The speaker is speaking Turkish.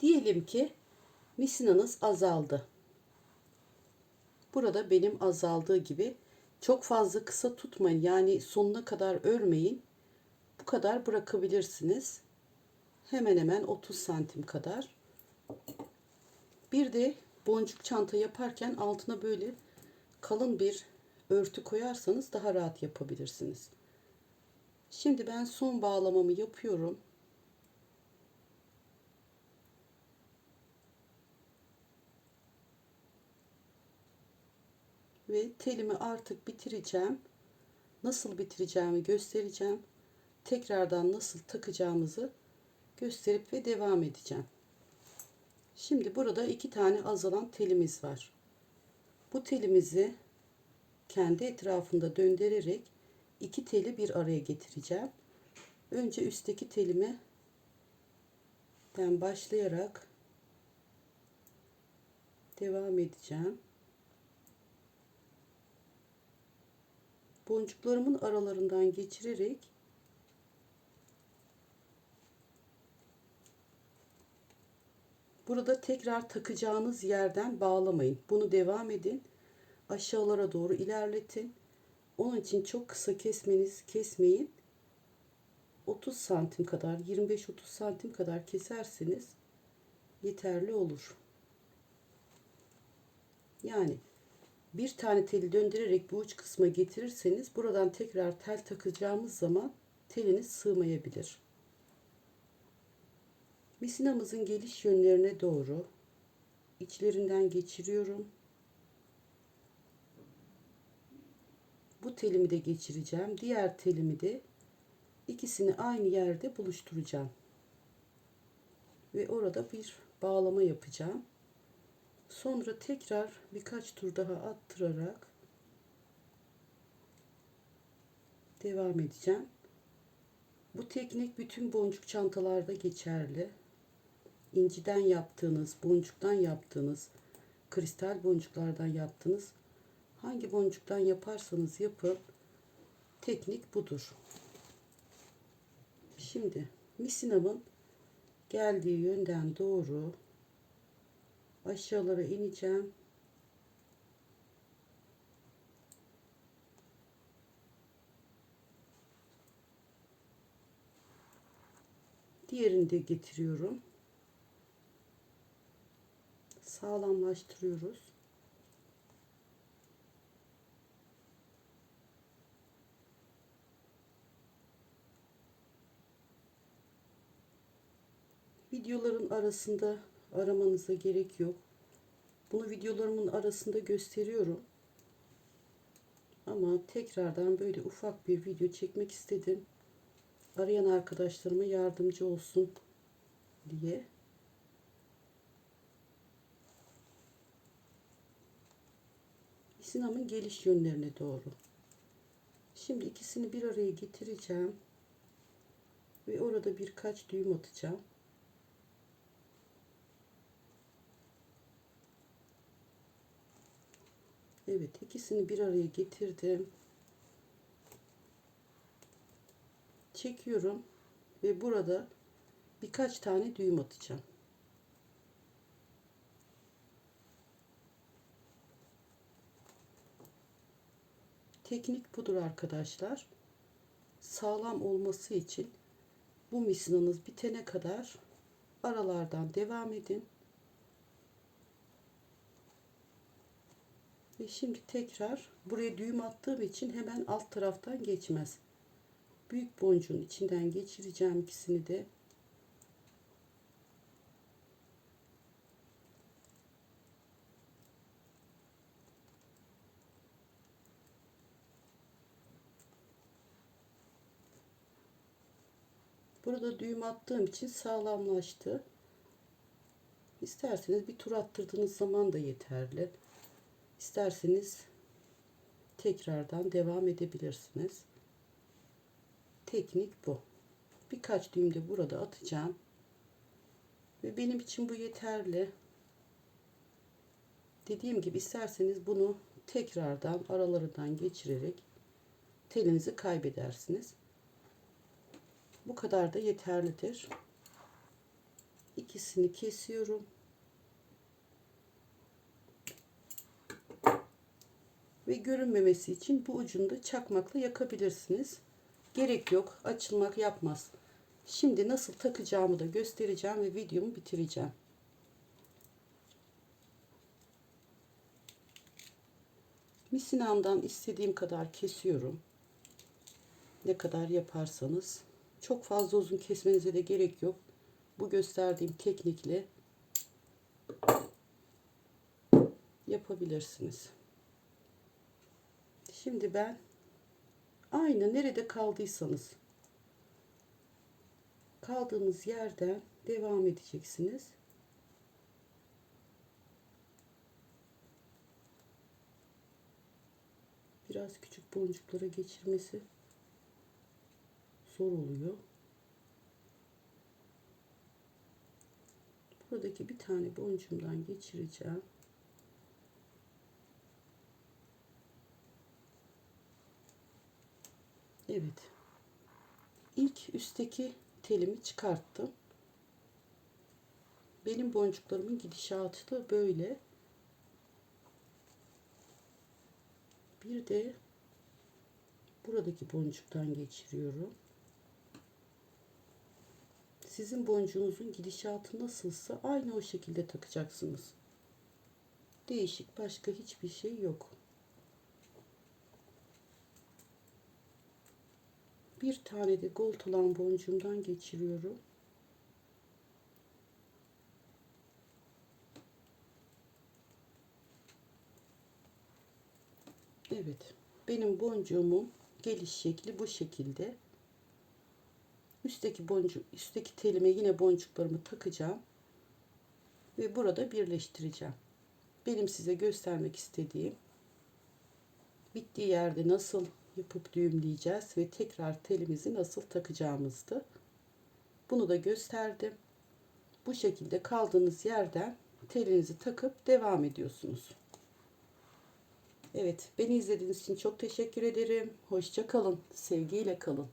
Diyelim ki misinanız azaldı. Burada benim azaldığı gibi çok fazla kısa tutmayın. Yani sonuna kadar örmeyin. Bu kadar bırakabilirsiniz. Hemen hemen 30 santim kadar. Bir de boncuk çanta yaparken altına böyle kalın bir örtü koyarsanız daha rahat yapabilirsiniz. Şimdi ben son bağlamamı yapıyorum. Ve telimi artık bitireceğim. Nasıl bitireceğimi göstereceğim. Tekrardan nasıl takacağımızı gösterip ve devam edeceğim. Şimdi burada iki tane azalan telimiz var. Bu telimizi kendi etrafında döndürerek iki teli bir araya getireceğim. Önce üstteki telimi ben başlayarak devam edeceğim. Boncuklarımın aralarından geçirerek Burada tekrar takacağınız yerden bağlamayın. Bunu devam edin. Aşağılara doğru ilerletin. Onun için çok kısa kesmeniz kesmeyin. 30 santim kadar 25-30 santim kadar keserseniz yeterli olur. Yani bir tane teli döndürerek bu uç kısma getirirseniz buradan tekrar tel takacağımız zaman teliniz sığmayabilir. Misinamızın geliş yönlerine doğru içlerinden geçiriyorum. Bu telimi de geçireceğim. Diğer telimi de ikisini aynı yerde buluşturacağım. Ve orada bir bağlama yapacağım. Sonra tekrar birkaç tur daha attırarak devam edeceğim. Bu teknik bütün boncuk çantalarda geçerli. İnciden yaptığınız, boncuktan yaptığınız, kristal boncuklardan yaptığınız hangi boncuktan yaparsanız yapın teknik budur. Şimdi misinamın geldiği yönden doğru aşağılara ineceğim. Diğerini de getiriyorum. Sağlamlaştırıyoruz. Videoların arasında aramanıza gerek yok. Bunu videolarımın arasında gösteriyorum. Ama tekrardan böyle ufak bir video çekmek istedim. Arayan arkadaşlarıma yardımcı olsun diye. Sinamın geliş yönlerine doğru. Şimdi ikisini bir araya getireceğim. Ve orada birkaç düğüm atacağım. Evet ikisini bir araya getirdim. Çekiyorum ve burada birkaç tane düğüm atacağım. Teknik budur arkadaşlar. Sağlam olması için bu misinanız bitene kadar aralardan devam edin. Ve şimdi tekrar buraya düğüm attığım için hemen alt taraftan geçmez. Büyük boncuğun içinden geçireceğim ikisini de. Burada düğüm attığım için sağlamlaştı. İsterseniz bir tur attırdığınız zaman da yeterli. İsterseniz tekrardan devam edebilirsiniz. Teknik bu. Birkaç düğüm de burada atacağım. Ve benim için bu yeterli. Dediğim gibi isterseniz bunu tekrardan aralarından geçirerek telinizi kaybedersiniz. Bu kadar da yeterlidir. ikisini kesiyorum. Ve görünmemesi için bu ucunu da çakmakla yakabilirsiniz. Gerek yok. Açılmak yapmaz. Şimdi nasıl takacağımı da göstereceğim ve videomu bitireceğim. Misinamdan istediğim kadar kesiyorum. Ne kadar yaparsanız. Çok fazla uzun kesmenize de gerek yok. Bu gösterdiğim teknikle yapabilirsiniz. Şimdi ben aynı nerede kaldıysanız kaldığınız yerden devam edeceksiniz. Biraz küçük boncuklara geçirmesi zor oluyor. Buradaki bir tane boncuğumdan geçireceğim. Evet. İlk üstteki telimi çıkarttım. Benim boncuklarımın gidişatı da böyle. Bir de buradaki boncuktan geçiriyorum. Sizin boncuğunuzun gidişatı nasılsa aynı o şekilde takacaksınız. Değişik başka hiçbir şey yok. Bir tane de gold olan boncuğumdan geçiriyorum. Evet. Benim boncuğumun geliş şekli bu şekilde. Üstteki boncuk, üstteki telime yine boncuklarımı takacağım. Ve burada birleştireceğim. Benim size göstermek istediğim bittiği yerde nasıl yapıp düğümleyeceğiz ve tekrar telimizi nasıl takacağımızdı. Bunu da gösterdim. Bu şekilde kaldığınız yerden telinizi takıp devam ediyorsunuz. Evet, beni izlediğiniz için çok teşekkür ederim. Hoşça kalın, sevgiyle kalın.